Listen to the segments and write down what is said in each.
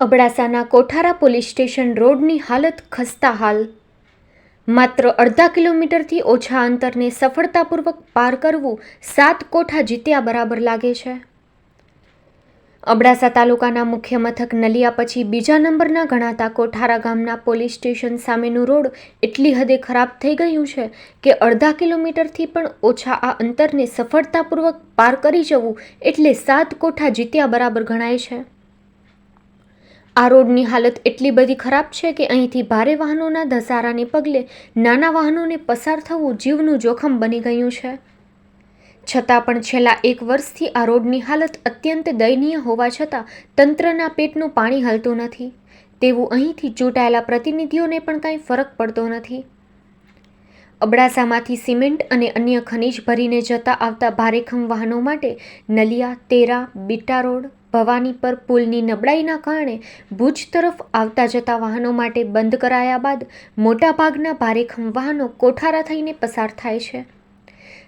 અબડાસાના Kothara police station રોડની હાલત ખસ્તા હાલ માત્ર અડધા કિલોમીટરથી ઓછા અંતરને સફળતાપૂર્વક પાર કરવું સાત કોઠા જીત્યા બરાબર લાગે છે. અબડાસા તાલુકાના મુખ્ય મથક નલિયા પછી બીજા નંબરના ગણાતા કોઠારા ગામના પોલીસ સ્ટેશન સામેનું રોડ એટલી હદે ખરાબ થઈ ગયું છે કે અડધા કિલોમીટરથી પણ ઓછા આ અંતરને સફળતાપૂર્વક પાર કરી જવું એટલે સાત કોઠા જીત્યા બરાબર ગણાય છે. આ રોડની હાલત એટલી બધી ખરાબ છે કે અહીંથી ભારે વાહનોના ધસારાને પગલે નાના વાહનોને પસાર થવું જીવનું જોખમ બની ગયું છે. છતાં પણ છેલ્લા એક વર્ષથી આ રોડની હાલત અત્યંત દયનીય હોવા છતાં તંત્રના પેટનું પાણી હલતું નથી. તેવું અહીંથી ચૂંટાયેલા પ્રતિનિધિઓને પણ કાંઈ ફરક પડતો નથી. અબડાસામાંથી સિમેન્ટ અને અન્ય ખનિજ ભરીને જતા આવતા ભારેખમ વાહનો માટે નલિયા, તેરા, બીટા રોડ ભવાની પર પુલની નબળાઈના કારણે ભુજ તરફ આવતા જતા વાહનો માટે બંધ કરાયા બાદ મોટાભાગના ભારેખમ વાહનો કોઠારા થઈને પસાર થાય છે.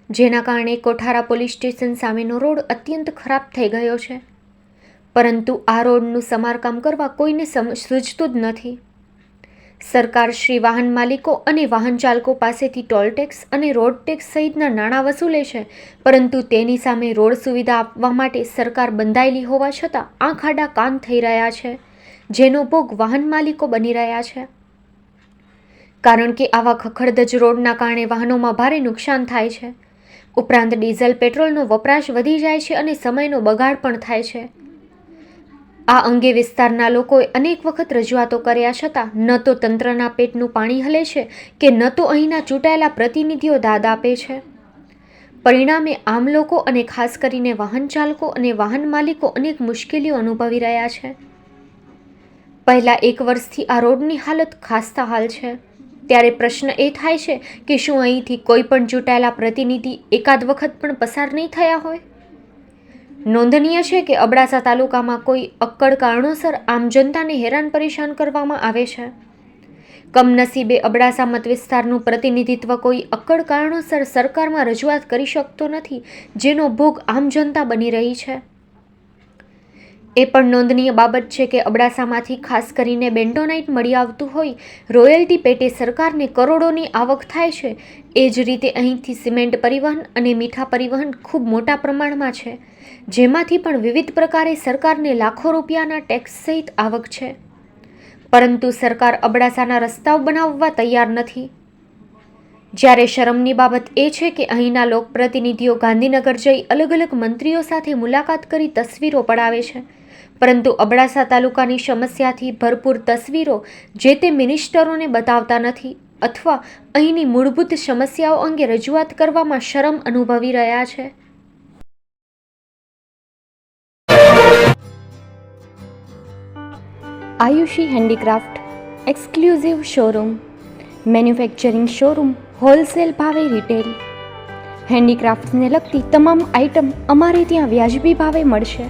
જેના કારણે કોઠારા પોલીસ સ્ટેશન સામેનો રોડ અત્યંત ખરાબ થઈ ગયો છે. પરંતુ આ રોડનું સમારકામ કરવા કોઈને સૂઝતું જ નથી. સરકાર શ્રી વાહન માલિકો અને વાહન ચાલકો પાસેથી ટોલ ટેક્સ અને રોડ ટેક્સ સહિતના નાણાં વસૂલે છે. પરંતુ તેની સામે રોડ સુવિધા આપવા માટે સરકાર બંધાયેલી હોવા છતાં આંખ આડા કાન થઈ રહ્યા છે. જેનો ભોગ વાહન માલિકો બની રહ્યા છે. કારણ કે આવા ખખડધજ રોડના કારણે વાહનોમાં ભારે નુકસાન થાય છે. ઉપરાંત ડીઝલ, પેટ્રોલનો વપરાશ વધી જાય છે અને સમયનો બગાડ પણ થાય છે. આ અંગે વિસ્તારના લોકોએ અનેક વખત રજૂઆતો કર્યા છતાં ન તો તંત્રના પેટનું પાણી હલે છે કે ન તો અહીંના ચૂંટાયેલા પ્રતિનિધિઓ દાદ આપે છે. પરિણામે આમ લોકો અને ખાસ કરીને વાહન ચાલકો અને વાહન માલિકો અનેક મુશ્કેલીઓ અનુભવી રહ્યા છે. પહેલાં એક વર્ષથી આ રોડની હાલત ખાસ્તા હાલ છે. ત્યારે પ્રશ્ન એ થાય છે કે શું અહીંથી કોઈ પણ ચૂંટાયેલા પ્રતિનિધિ એકાદ વખત પણ પસાર નહીં થયા હોય? નોંધનીય છે કે અબડાસા તાલુકામાં કોઈ અક્કડ કારણોસર આમ જનતાને હેરાન પરેશાન કરવામાં આવે છે. કમનસીબે અબડાસા મત વિસ્તારનું પ્રતિનિધિત્વ કોઈ અક્કડ કારણોસર સરકારમાં રજૂઆત કરી શકતો નથી, જેનો ભોગ આમ જનતા બની રહી છે. એ પણ નોંધનીય બાબત છે કે અબડાસામાંથી ખાસ કરીને બેન્ટોનાઇટ મળી આવતું હોય, રોયલ્ટી પેટે સરકારને કરોડોની આવક થાય છે. એ જ રીતે અહીંથી સિમેન્ટ પરિવહન અને મીઠા પરિવહન ખૂબ મોટા પ્રમાણમાં છે. જેમાંથી પણ વિવિધ પ્રકારે સરકારને લાખો રૂપિયાના ટેક્સ સહિત આવક છે. પરંતુ સરકાર અબડાસાના રસ્તાઓ બનાવવા તૈયાર નથી. જ્યારે શરમની બાબત એ છે કે અહીંના લોકપ્રતિનિધિઓ ગાંધીનગર જઈ અલગ અલગ મંત્રીઓ સાથે મુલાકાત કરી તસવીરો પડાવે છે. પરંતુ અબડાસા તાલુકાની સમસ્યાથી ભરપૂર તસવીરો જે તે મિનિસ્ટરોને બતાવતા નથી અથવા અહીંની મૂળભૂત સમસ્યાઓ અંગે રજૂઆત કરવામાં શરમ અનુભવી રહ્યા છે. Ayushi handicraft exclusive showroom, manufacturing showroom, wholesale ભાવે રિટેલ. હેન્ડીક્રાફ્ટ્સને લગતી તમામ આઇટમ અમારે ત્યાં વ્યાજબી ભાવે મળશે.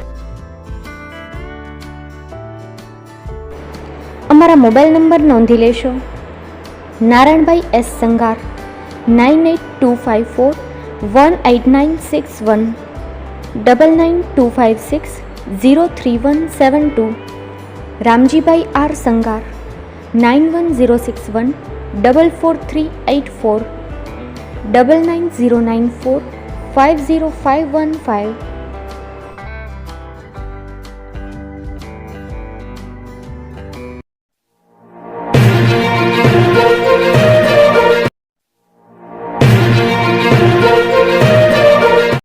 અમારા મોબાઈલ નંબર નોંધી લેશો. Narayanbhai S Sangar, nine eight two five four, one eight nine six one, double nine two five six zero three one seven two. Ramjibhai R Sangar, nine one zero six one, double four three eight four, double nine zero nine four, five zero five one five.